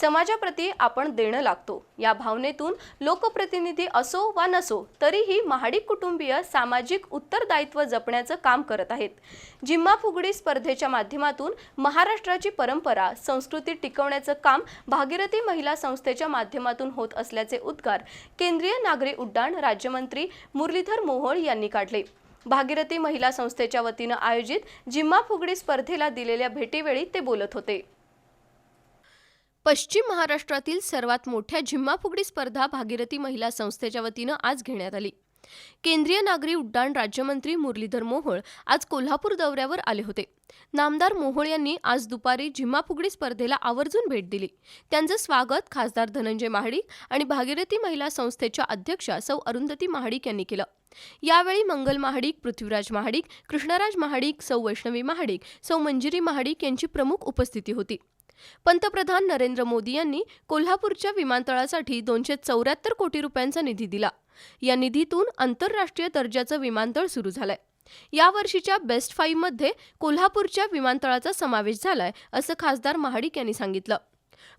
समाजाप्रती आपण देणं लागतो. या भावनेतून लोकप्रतिनिधी असो वा नसो तरीही महाडिक कुटुंबीय सामाजिक उत्तरदायित्व जपण्याचं काम करत आहेत. जिम्मा फुगडी स्पर्धेच्या माध्यमातून महाराष्ट्राची परंपरा संस्कृती टिकवण्याचं काम भागीरथी महिला संस्थेच्या माध्यमातून होत असल्याचे उद्गार केंद्रीय नागरी उड्डाण राज्यमंत्री मुरलीधर मोहोळ यांनी काढले. भागीरथी महिला संस्थेच्या वतीनं आयोजित जिम्मा फुगडी स्पर्धेला दिलेल्या भेटीवेळी ते बोलत होते. पश्चिम महाराष्ट्रातील सर्वात मोठ्या झिम्माफुगडी स्पर्धा भागीरथी महिला संस्थेच्या वतीनं आज घेण्यात आली. केंद्रीय नागरी उड्डाण राज्यमंत्री मुरलीधर मोहोळ आज कोल्हापूर दौऱ्यावर आले होते. नामदार मोहोळ यांनी आज दुपारी झिम्माफुगडी स्पर्धेला आवर्जून भेट दिली. त्यांचं स्वागत खासदार धनंजय महाडिक आणि भागीरथी महिला संस्थेच्या अध्यक्षा सौ अरुंधती महाडिक यांनी केलं. यावेळी मंगल महाडिक पृथ्वीराज महाडिक कृष्णराज महाडिक सौ वैष्णवी महाडिक सौ मंजिरी महाडिक यांची प्रमुख उपस्थिती होती. पंतप्रधान नरेंद्र मोदी यांनी कोल्हापूरच्या विमानतळासाठी दोनशे चौऱ्याहत्तर कोटी रुपयांचा निधी दिला. या निधीतून आंतरराष्ट्रीय दर्जाचं विमानतळ सुरू झालंय. यावर्षीच्या बेस्ट फाईव्हमध्ये कोल्हापूरच्या विमानतळाचा समावेश झालाय असं खासदार महाडिक यांनी सांगितलं.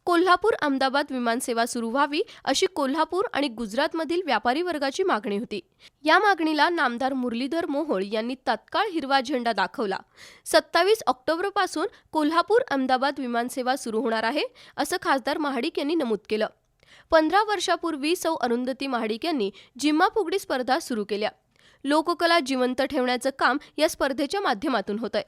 कोल्हापूर अहमदाबाद विमानसेवा सुरू व्हावी अशी कोल्हापूर आणि गुजरातमधील व्यापारी वर्गाची मागणी होती. या मागणीला नामदार मुरलीधर मोहोळ यांनी तत्काळ हिरवा झेंडा दाखवला. सत्तावीस ऑक्टोबरपासून कोल्हापूर अहमदाबाद विमानसेवा सुरू होणार आहे असं खासदार महाडिक यांनी नमूद केलं. पंधरा वर्षापूर्वी सौ अरुंधती महाडिक यांनी जिम्मा फुगडी स्पर्धा सुरू केल्या. लोककला जिवंत ठेवण्याचं काम या स्पर्धेच्या माध्यमातून होत आहे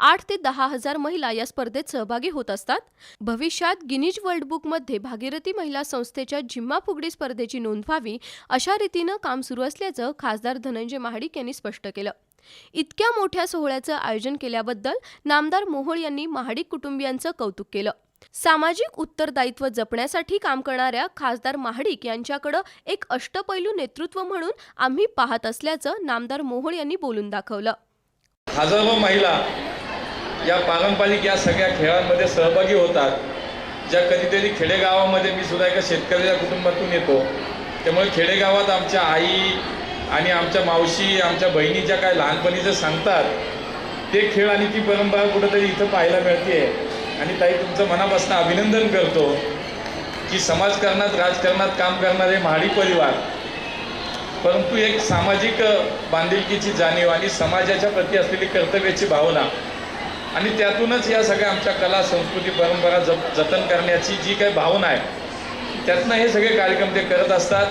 आठ ते दहा हजार महिला या स्पर्धेत सहभागी होत असतात. भविष्यात गिनीज वर्ल्ड बुकमध्ये भागीरथी महिला संस्थेच्या जिम्मा फुगडी स्पर्धेची नोंद व्हावी अशा रीतीनं काम सुरू असल्याचं खासदार धनंजय महाडिक यांनी स्पष्ट केलं. इतक्या मोठ्या सोहळ्याचं आयोजन केल्याबद्दल नामदार मोहोळ यांनी महाडिक कुटुंबियांचं कौतुक केलं. सामाजिक उत्तरदायित्व जपण्यासाठी काम करणाऱ्या खासदार महाडिक यांच्याकडं एक अष्टपैलू नेतृत्व म्हणून आम्ही पाहत असल्याचं नामदार मोहोळ यांनी बोलून दाखवलं. हजारो महिला या पारंपरिक या सगळ्या खेळांमध्ये सहभागी होतात. ज्या कधीतरी खेडेगावामध्ये मी सुद्धा एका शेतकऱ्याच्या कुटुंबातून येतो. त्यामुळे खेडेगावात आमच्या आई आणि आमच्या मावशी आमच्या बहिणी ज्या काय लहानपणीचं सांगतात ते खेळ आणि ती परंपरा कुठंतरी इथं पाहायला मिळते. आणि ताई तुमचं मनापासून अभिनंदन करतो की समाजकारणात राजकारणात काम करणारे महाडी परिवार परंतु एक सामाजिक बांधिलकीची जाणीव आणि समाजाच्या प्रती असलेली कर्तव्याची भावना आणि त्यातूनच या सगळ्या आमच्या कला संस्कृती परंपरा जप जतन करण्याची जी काही भावना आहे त्यातनं हे सगळे कार्यक्रम ते करत असतात.